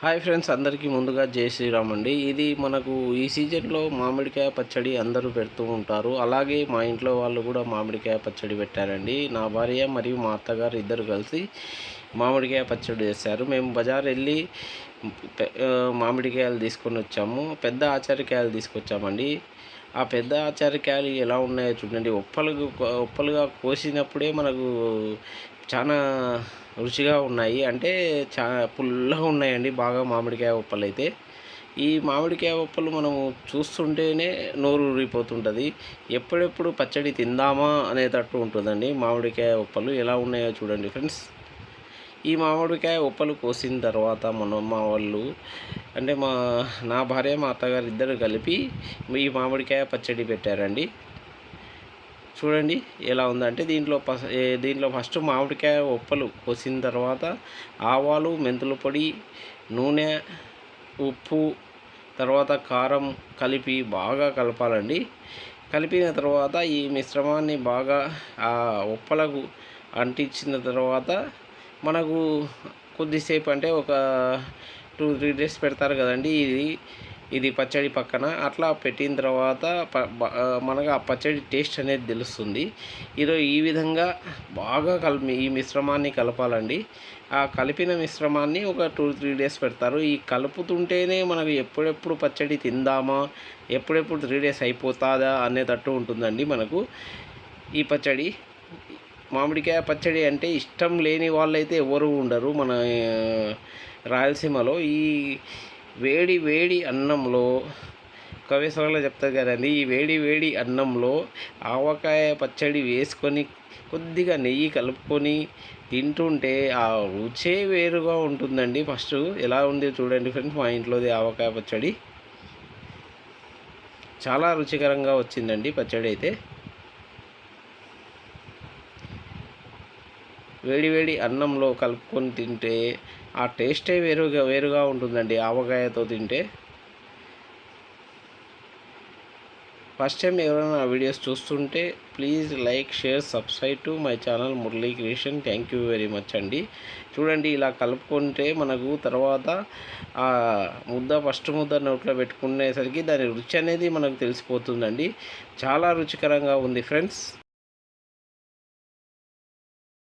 Hi friends అందరికీ ముందుగా జై శ్రీరామ్ అండి. ఇది మనకు ఈ సీజన్లో మామిడికాయ పచ్చడి అందరూ పెడుతూ ఉంటారు. అలాగే మా ఇంట్లో వాళ్ళు కూడా మామిడికాయ పచ్చడి పెట్టారండి. నా భార్య మరియు మా అత్తగారు ఇద్దరు కలిసి మామిడికాయ పచ్చడి చేశారు. మేము బజార్ వెళ్ళి మామిడికాయలు తీసుకొని వచ్చాము. పెద్ద ఆచారికాయలు తీసుకొచ్చామండి. ఆ పెద్ద ఆచారకాయలు ఎలా ఉన్నాయో చూడండి. ఉప్పలు ఉప్పలుగా కోసినప్పుడే మనకు చాలా రుచిగా ఉన్నాయి. అంటే చా పుల్లగా ఉన్నాయండి. బాగా మామిడికాయ ఉప్పలు అయితే. ఈ మామిడికాయ ఉప్పలు మనము చూస్తుంటేనే నోరు ఊరిపోతుంటుంది. ఎప్పుడెప్పుడు పచ్చడి తిందామా అనేటట్టు ఉంటుందండి. మామిడికాయ ఉప్పలు ఎలా ఉన్నాయో చూడండి ఫ్రెండ్స్. ఈ మామిడికాయ ఉప్పలు కోసిన తర్వాత మనం మా వాళ్ళు అంటే మా నా భార్య మా అత్తగారు ఇద్దరు కలిపి ఈ మామిడికాయ పచ్చడి పెట్టారండి. చూడండి ఎలా ఉందంటే దీంట్లో పస దీంట్లో ఫస్ట్ మామిడికాయ ఉప్పలు కోసిన తర్వాత ఆవాలు మెంతుల పొడి నూనె ఉప్పు తర్వాత కారం కలిపి బాగా కలపాలండి. కలిపిన తర్వాత ఈ మిశ్రమాన్ని బాగా ఆ ఉప్పలకు అంటించిన తర్వాత మనకు కొద్దిసేపు అంటే ఒక టూ త్రీ డేస్ పెడతారు కదండి. ఇది ఇది పచ్చడి పక్కన. అట్లా పెట్టిన తర్వాత మనకు ఆ పచ్చడి టేస్ట్ అనేది తెలుస్తుంది. ఇది ఈ విధంగా బాగా కలిపి ఈ మిశ్రమాన్ని కలపాలండి. ఆ కలిపిన మిశ్రమాన్ని ఒక టూ త్రీ డేస్ పెడతారు. ఈ కలుపుతుంటేనే మనకు ఎప్పుడెప్పుడు పచ్చడి తిందామా ఎప్పుడెప్పుడు త్రీ డేస్ అయిపోతుందా అనేటట్టు ఉంటుందండి మనకు ఈ పచ్చడి. మామిడికాయ పచ్చడి అంటే ఇష్టం లేని వాళ్ళైతే ఎవరు ఉండరు. మన రాయలసీమలో ఈ వేడి వేడి అన్నంలో కవేశ్వరంలో చెప్తారు కదండి ఈ వేడి వేడి అన్నంలో ఆవకాయ పచ్చడి వేసుకొని కొద్దిగా నెయ్యి కలుపుకొని తింటుంటే ఆ రుచే వేరుగా ఉంటుందండి. ఫస్ట్ ఎలా ఉంది చూడండి ఫ్రెండ్స్ మా ఇంట్లోది ఆవకాయ పచ్చడి. చాలా రుచికరంగా వచ్చిందండి పచ్చడి అయితే వేడివేడి అన్నంలో కలుపుకొని తింటే ఆ టేస్టే వేరుగా వేరుగా ఉంటుందండి ఆవకాయతో తింటే. ఫస్ట్ టైం ఎవరైనా ఆ వీడియోస్ చూస్తుంటే please like share subscribe to my channel Murali creation thank you very much అండి. చూడండి ఇలా కలుపుకుంటే మనకు తర్వాత ఆ ముద్ద ఫస్ట్ ముద్ద నోట్లో పెట్టుకునేసరికి దాని రుచి అనేది మనకు తెలిసిపోతుందండి. చాలా రుచికరంగా ఉంది ఫ్రెండ్స్